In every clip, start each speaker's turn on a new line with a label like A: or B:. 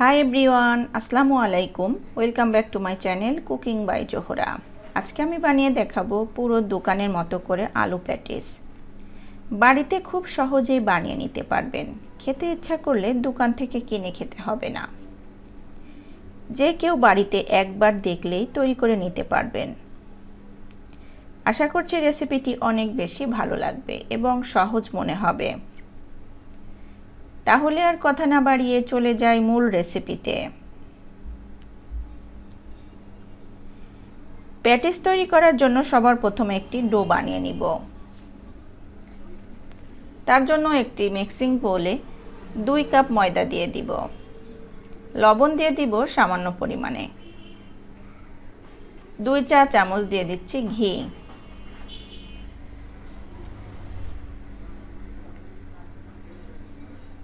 A: High everyone আসসালামু আলাইকুম। Welcome back to my channel cooking by Zohra আজকে আমি বানিয়ে দেখাবো পুরো দোকানের মতো করে আলু প্যাটিস। বাড়িতে খুব সহজেই বানিয়ে নিতে পারবেন। খেতে ইচ্ছা করলে দোকান থেকে কিনে খেতে হবে না। যে কেউ বাড়িতে একবার দেখলেই তৈরি করে নিতে পারবেন। আশা করছি রেসিপিটি অনেক বেশি ভালো লাগবে এবং সহজ মনে হবে। তাহলে আর কথা না বাড়িয়ে চলে যাই মূল রেসিপিতে প্যাটিস তৈরি করার জন্য সবার প্রথমে একটি ডো বানিয়ে নিব। তার জন্য একটি মিক্সিং বোলে দুই কাপ ময়দা দিয়ে দিব। লবণ দিয়ে দিব সামান্য পরিমাণে। দুই চা চামচ দিয়ে দিচ্ছি ঘি।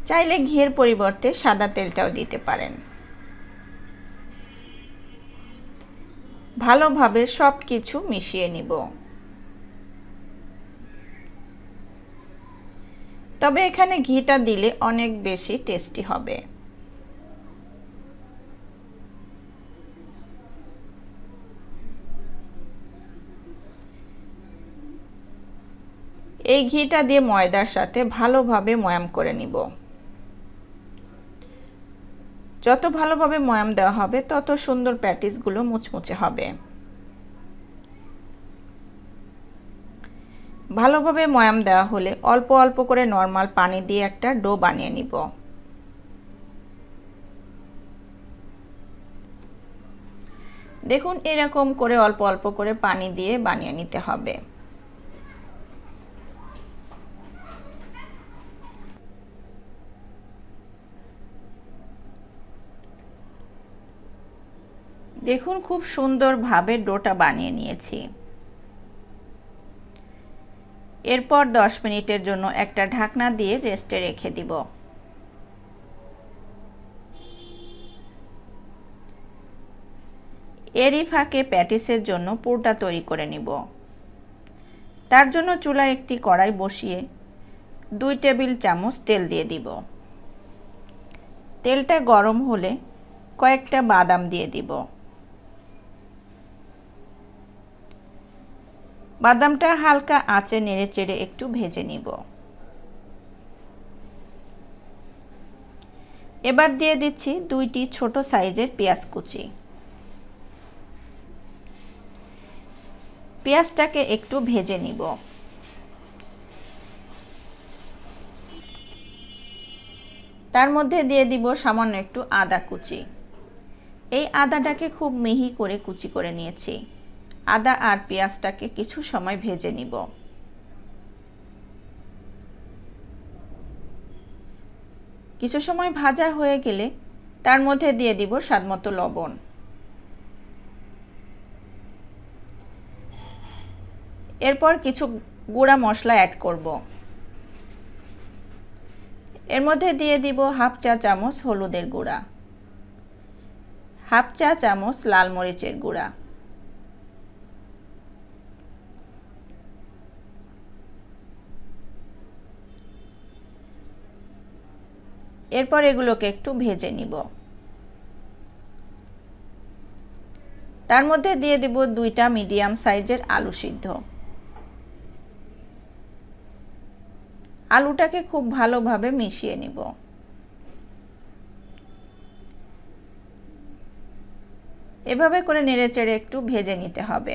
A: চাইলে ঘিয়ের পরিবর্তে সাদা তেলটাও দিতে পারেন। ভালোভাবে সব কিছু মিশিয়ে নিব। তবে এখানে ঘিটা দিলে অনেক বেশি টেস্টি হবে। এই ঘিটা দিয়ে ময়দার সাথে ভালোভাবে ময়াম করে নিব। যত ভালোভাবে ময়াম দেওয়া হবে, তত সুন্দর প্যাটিসগুলো মুচমুচে হবে। ভালোভাবে ময়াম দেওয়া হলে অল্প অল্প করে নর্মাল পানি দিয়ে একটা ডো বানিয়ে নিব। দেখুন, এরকম করে অল্প অল্প করে পানি দিয়ে বানিয়ে নিতে হবে। দেখুন খুব সুন্দরভাবে ডোটা বানিয়ে নিয়েছি। এরপর 10 মিনিটের জন্য একটা ঢাকনা দিয়ে রেস্টে রেখে দিব। এরই ফাঁকে প্যাটিসের জন্য পুরটা তৈরি করে নিব। তার জন্য চুলায় একটি কড়াই বসিয়ে দুই টেবিল চামচ তেল দিয়ে দিব। তেলটা গরম হলে কয়েকটা বাদাম দিয়ে দিব। বাদামটা হালকা আঁচে নেড়ে চেড়ে একটু ভেজে নিব। এবার দিয়ে দিচ্ছি দুইটি ছোট সাইজের পেঁয়াজ কুচি। পেঁয়াজটাকে একটু ভেজে নিব। তার মধ্যে দিয়ে দিব সামান্য একটু আদা কুচি। এই আদাটাকে খুব মিহি করে কুচি করে নিয়েছি। আদা আর পেঁয়াজটাকে কিছু সময় ভেজে নিব। কিছু সময় ভাজা হয়ে গেলে তার মধ্যে দিয়ে দিব স্বাদমতো লবণ। এরপর কিছু গুঁড়া মশলা অ্যাড করব। এর মধ্যে দিয়ে দিব হাফ চা চামচ হলুদের গুঁড়া, হাফ চা চামচ লাল মরিচের গুঁড়া। এরপর এগুলোকে একটু ভেজে নিব। তার মধ্যে দিয়ে দিব দুইটা মিডিয়াম সাইজের আলু সিদ্ধ। আলুটাকে খুব ভালোভাবে মিশিয়ে নিব। এভাবে করে নেড়ে চেড়ে একটু ভেজে নিতে হবে।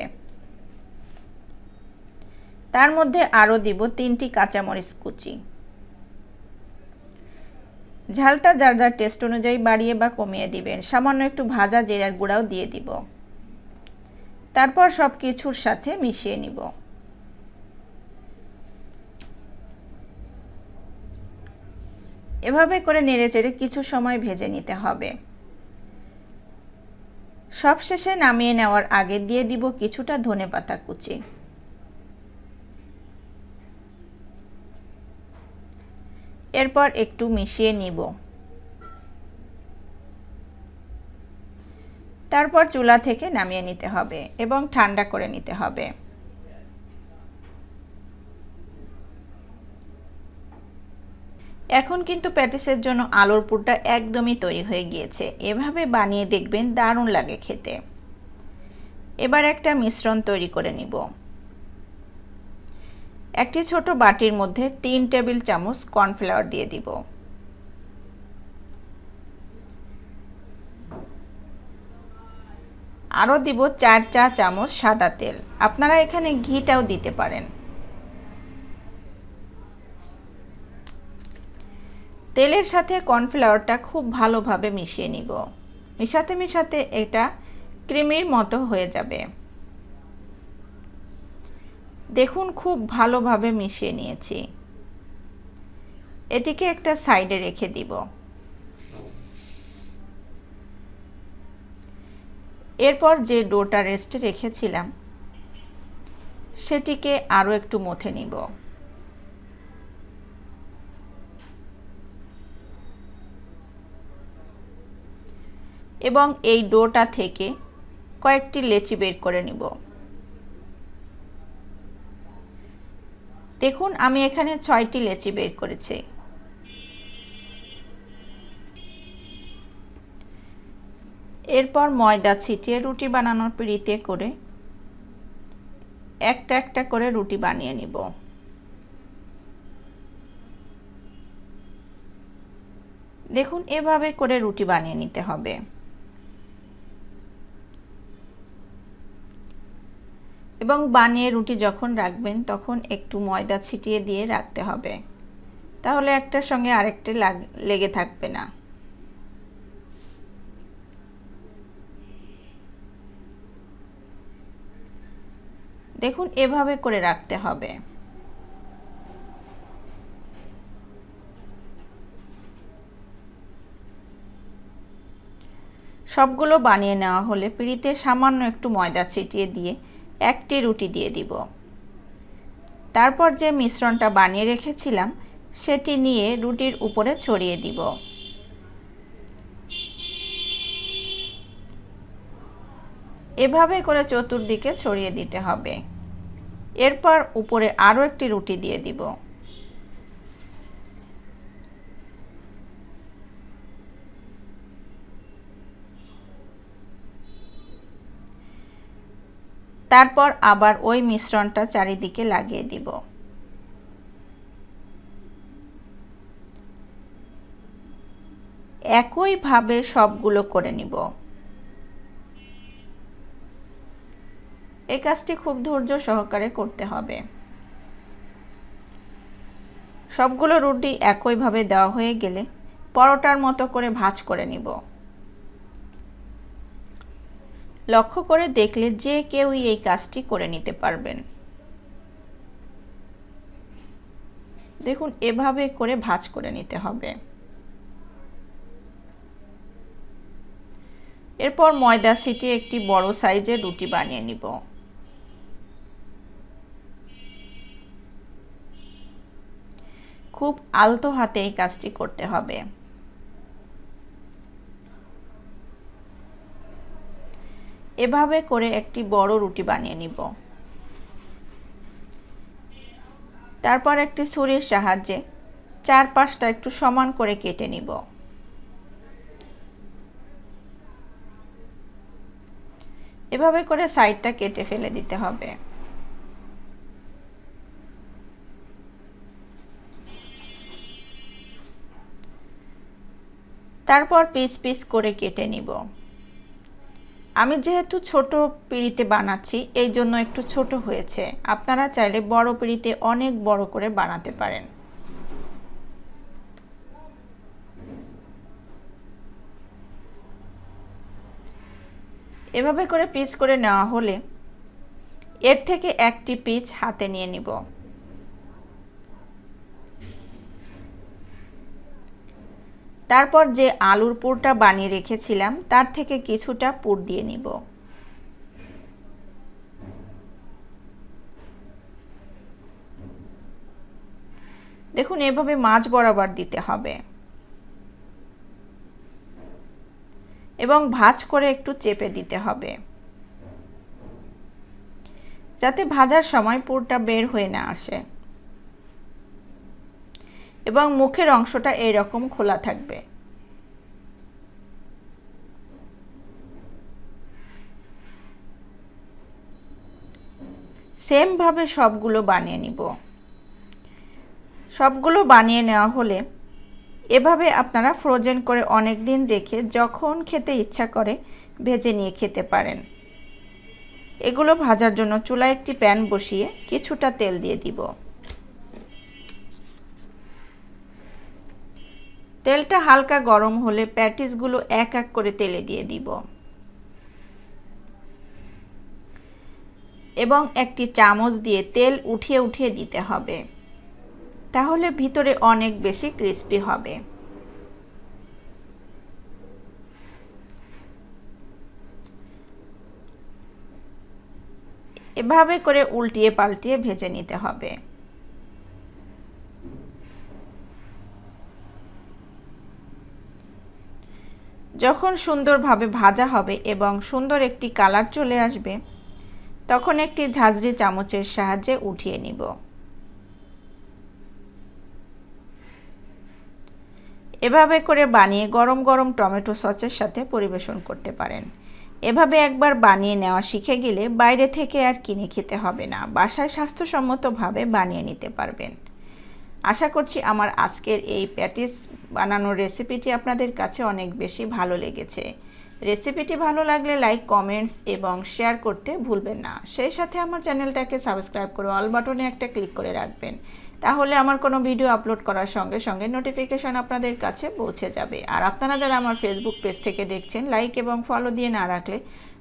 A: তার মধ্যে আরও দিব তিনটি কাঁচামরিচ কুচি। ঝালটা যার যার টেস্ট অনুযায়ী বাড়িয়ে বা কমিয়ে দিবেন। সামান্য একটু ভাজা জিরার গুঁড়াও দিয়ে দিব। তারপর সব কিছুর সাথে মিশিয়ে নিব। এভাবে করে নেড়ে চেড়ে কিছু সময় ভেজে নিতে হবে। সবশেষে নামিয়ে নেওয়ার আগে দিয়ে দিব কিছুটা ধনে পাতা কুচি। এরপর একটু মিশিয়ে নিব। তারপর চুলা থেকে নামিয়ে নিতে হবে এবং ঠান্ডা করে নিতে হবে। এখন কিন্তু প্যাটিসের জন্য আলুর পুরটা একদমই তৈরি হয়ে গিয়েছে। এভাবে বানিয়ে দেখবেন দারুণ লাগে খেতে। এবার একটা মিশ্রণ তৈরি করে নিব। একটি ছোট বাটির মধ্যে তিন টেবিল চামচ কর্নফ্লাওয়ার দিয়ে দিব। আরও দিব চার চা চামচ সাদা তেল। আপনারা এখানে ঘিটাও দিতে পারেন। তেলের সাথে কর্নফ্লাওয়ারটা খুব ভালোভাবে মিশিয়ে নিব। মিশাতে মিশাতে এটা ক্রিমির মতো হয়ে যাবে। দেখুন খুব ভালোভাবে মিশিয়ে নিয়েছি। এটিকে একটা সাইডে রেখে দিব। এরপর যে ডোটা রেস্টে রেখেছিলাম, সেটিকে আরও একটু মথে নিব। এবং এই ডোটা থেকে কয়েকটি লেচি বের করে নিব। দেখুন, আমি এখানে ছয়টি লেচি বের করেছি। এরপর ময়দা ছিটিয়ে রুটি বানানোর পিড়িতে করে একটা একটা করে রুটি বানিয়ে নিব। দেখুন, এভাবে করে রুটি বানিয়ে নিতে হবে। এবং বানিয়ে রুটি যখন রাখবেন, তখন একটু ময়দা ছিটিয়ে দিয়ে রাখতে হবে। তাহলে একটার সঙ্গে আরেকটা লেগে থাকবে না। দেখুন, এভাবে করে রাখতে হবে। সবগুলো বানিয়ে নেওয়া হলে পিড়িতে সামান্য একটু ময়দা ছিটিয়ে দিয়ে একটি রুটি দিয়ে দিব। তারপর যে মিশ্রণটা বানিয়ে রেখেছিলাম, সেটি নিয়ে রুটির উপরে ছড়িয়ে দিব। এভাবে করে চতুর্দিকে ছড়িয়ে দিতে হবে। এরপর উপরে আরও একটি রুটি দিয়ে দিব। তারপর আবার ওই মিশ্রণটা চারিদিকে লাগিয়ে দিব। একইভাবে সবগুলো করে নিব। এই কাজটি খুব ধৈর্য সহকারে করতে হবে। সবগুলো রুটি একইভাবে দেওয়া হয়ে গেলে পরোটার মতো করে ভাজ করে নিব। লক্ষ্য করে দেখলে যে কেউই এই কাজটি করে নিতে পারবেন। দেখুন, এভাবে করে ভাজ করে নিতে হবে। এরপর ময়দা সিটি একটি বড় সাইজের রুটি বানিয়ে নিব। খুব আলতো হাতে এই কাজটি করতে হবে। এভাবে করে একটি বড় রুটি বানিয়ে নিব। তারপর একটি ছুরির সাহায্যে চার পাঁচটা একটু সমান করে কেটে নিব। এভাবে করে সাইডটা কেটে ফেলে দিতে হবে। তারপর পিস পিস করে কেটে নিব। আমি যেহেতু ছোট পিঁড়িতে বানাচ্ছি, এই জন্য একটু ছোট হয়েছে। আপনারা চাইলে বড় পিঁড়িতে অনেক বড় করে বানাতে পারেন। এভাবে করে পিস করে নেওয়া হলে এর থেকে একটি পিচ হাতে নিয়ে নিব। তারপর যে আলুর পুরটা বানিয়ে রেখেছিলাম, তার থেকে কিছুটা পুর দিয়ে নিব। দেখুন, এভাবে মাছ বরাবর দিতে হবে। এবং ভাজ করে একটু চেপে দিতে হবে। যাতে ভাজার সময় পুরটা বের হয়ে না আসে। এবং মুখের অংশটা এইরকম খোলা থাকবে। সেমভাবে সবগুলো বানিয়ে নিব। সবগুলো বানিয়ে নেওয়া হলে এভাবে আপনারা ফ্রোজেন করে অনেক দিন রেখে যখন খেতে ইচ্ছা করে ভেজে নিয়ে খেতে পারেন। এগুলো ভাজার জন্য চুলায় একটি প্যান বসিয়ে কিছুটা তেল দিয়ে দিব। তেলটা হালকা গরম হলে প্যাটিসগুলো এক এক করে তেলে দিয়ে দিব। এবং একটি চামচ দিয়ে তেল উঠিয়ে উঠিয়ে দিতে হবে। তাহলে ভিতরে অনেক বেশি ক্রিস্পি হবে। এভাবে করে উল্টিয়ে পাল্টিয়ে ভেজে নিতে হবে। যখন সুন্দরভাবে ভাজা হবে এবং সুন্দর একটি কালার চলে আসবে, তখন একটি ঝাঁঝরি চামচের সাহায্যে উঠিয়ে নিব। এভাবে করে বানিয়ে গরম গরম টমেটো সসের সাথে পরিবেশন করতে পারেন। এভাবে একবার বানিয়ে নেওয়া শিখে গেলে বাইরে থেকে আর কিনে খেতে হবে না, বাসায় স্বাস্থ্যসম্মতভাবে বানিয়ে নিতে পারবেন। আশা করছি আমার আজকের এই প্যাটিস বানানোর রেসিপিটি আপনাদের কাছে অনেক বেশি ভালো লেগেছে। রেসিপিটি ভালো লাগলে লাইক, কমেন্টস এবং শেয়ার করতে ভুলবেন না। সেই সাথে আমার চ্যানেলটাকে সাবস্ক্রাইব করে অল বাটনে একটা ক্লিক করে রাখবেন। তাহলে আমার কোনো ভিডিও আপলোড করার সঙ্গে সঙ্গে নোটিফিকেশন আপনাদের কাছে পৌঁছে যাবে। আর আপনারা যারা আমার ফেসবুক পেজ থেকে দেখছেন লাইক এবং ফলো দিয়ে না রাখলে